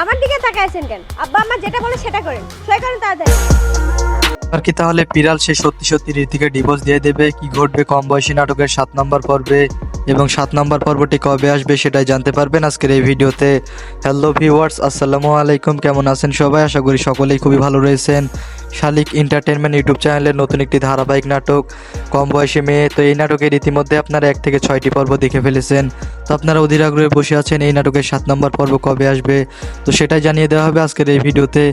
আমার দিকে তাকায় আছেন কেন? আব্বা আমার যেটা বলে সেটা করেন। সই করেন তাড়াতাড়ি। আর কি তাহলে পিরাল সে সত্যি সত্যি ঋতিকে ডিভোর্স দিয়ে দেবে? কি ঘটবে? কম বয়সী নাটকের সাত নম্বর পর্বে? এবং সাত নম্বর পর্বটি কবে আসবে সেটাই জানতে পারবেন আজকের এই ভিডিওতে। হ্যালো ভিউয়ার্স আসসালামু আলাইকুম, কেমন আছেন সবাই? আশা করি সকলেই খুবই ভালো রয়েছেন। শালিক এন্টারটেনমেন্ট ইউটিউব চ্যানেলের নতুন একটি ধারাবাহিক নাটক, কম বয়সী মেয়ে। তো এই নাটকের ইতিমধ্যে আপনারা এক থেকে ছয়টি পর্ব দেখে ফেলেছেন। তো আপনারা অধীর আগ্রহে বসে আছেন এই নাটকের সাত নম্বর পর্ব কবে আসবে? তো সেটাই জানিয়ে দেওয়া হবে আজকের এই ভিডিওতে।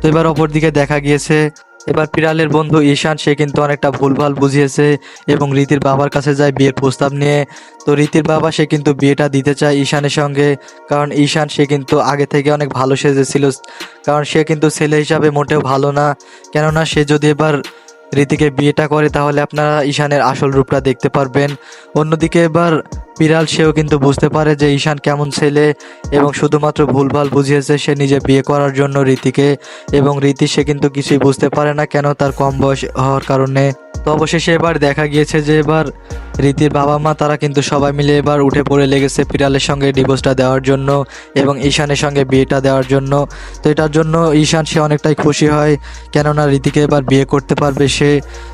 তো এবার অপরদিকে দেখা গিয়েছে এবার পিরালের বন্ধু ঈশান, সে কিন্তু অনেকটা ভুলভাল বুঝিয়েছে এবং রীতির বাবার কাছে যায় বিয়ের প্রস্তাব নিয়ে। তো রীতির বাবা, সে কিন্তু বিয়েটা দিতে চায় ঈশানের সঙ্গে, কারণ ঈশান, সে কিন্তু আগে থেকে অনেক ভালো সেজেছিল। কারণ সে কিন্তু ছেলে হিসাবে মোটেও ভালো না। কেননা, সে যদি এবার রীতিকে বিয়েটা করে, তাহলে আপনারা ঈশানের আসল রূপটা দেখতে পারবেন। অন্যদিকে এবার পিরাল সেও কিন্তু বুঝতে পারে যে ঈশান কেমন ছেলে এবং শুধুমাত্র ভুলভাল বুঝিয়েছে সে নিজে বিয়ে করার জন্য রীতিকে এবং রীতি সে কিন্তু কিছুই বুঝতে পারে না কেন তার কম বয়স হওয়ার কারণে। তো অবশেষে এবার দেখা গিয়েছে যে এবার রীতির বাবা মা তারা কিন্তু সবাই মিলে এবার উঠে পড়ে লেগেছে পিরালের সঙ্গে ডিভোর্সটা দেওয়ার জন্য এবং ঈশানের সঙ্গে বিয়েটা দেওয়ার জন্য। তো এটার জন্য ঈশান, সে অনেকটাই খুশি হয় কেননা রীতিকে এবার বিয়ে করতে পারবে সে।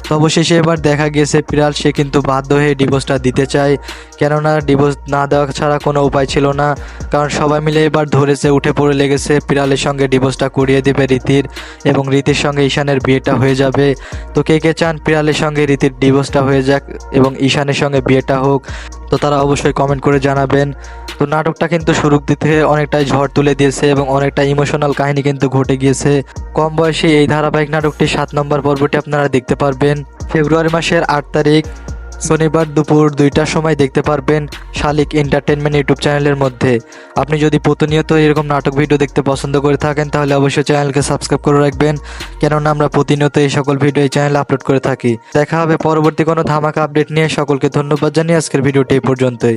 তো অবশেষে এবার দেখা গিয়েছে পিরাল সে কিন্তু বাধ্য হয়ে ডিভোর্সটা দিতে চায় কেননা ডিভোর্স না দেওয়া ছাড়া কোনো উপায় ছিল না। কারণ সবাই মিলে এবার ধরেছে উঠে পড়ে লেগেছে পিরালের সঙ্গে ডিভোর্সটা করিয়ে দেবে রীতির এবং রীতির সঙ্গে ঈশানের বিয়েটা হয়ে যাবে। তো কে কে চান পিরালের সঙ্গে রীতির ডিভোর্সটা হয়ে যাক এবং ঈশানের সঙ্গে বিয়েটা হোক, তো তারা অবশ্যই কমেন্ট করে জানাবেন। তো নাটকটা কিন্তু শুরুর থেকে অনেকটাই ঝড় তুলে দিয়েছে এবং অনেকটা ইমোশনাল কাহিনী কিন্তু ঘটে গিয়েছে। কম বয়সে এই ধারাবাহিক নাটকটি সাত নম্বর পর্বটি আপনারা দেখতে পারবেন। ফেব্রুয়ারি মাসের আট তারিখ শনিবার দুপুর দুইটার সময় দেখতে পারবেন শালিক এন্টারটেনমেন্ট ইউটিউব চ্যানেলের মধ্যে। আপনি যদি প্রতিনিয়ত এরকম নাটক ভিডিও দেখতে পছন্দ করে থাকেন, তাহলে অবশ্যই চ্যানেলকে সাবস্ক্রাইব করে রাখবেন। কেননা আমরা প্রতিনিয়ত এই সকল ভিডিও এই চ্যানেলে আপলোড করে থাকি। দেখা হবে পরবর্তী কোনো ধামাকা আপডেট নিয়ে। সকলকে ধন্যবাদ জানিয়ে আজকের ভিডিওটি এই পর্যন্তই।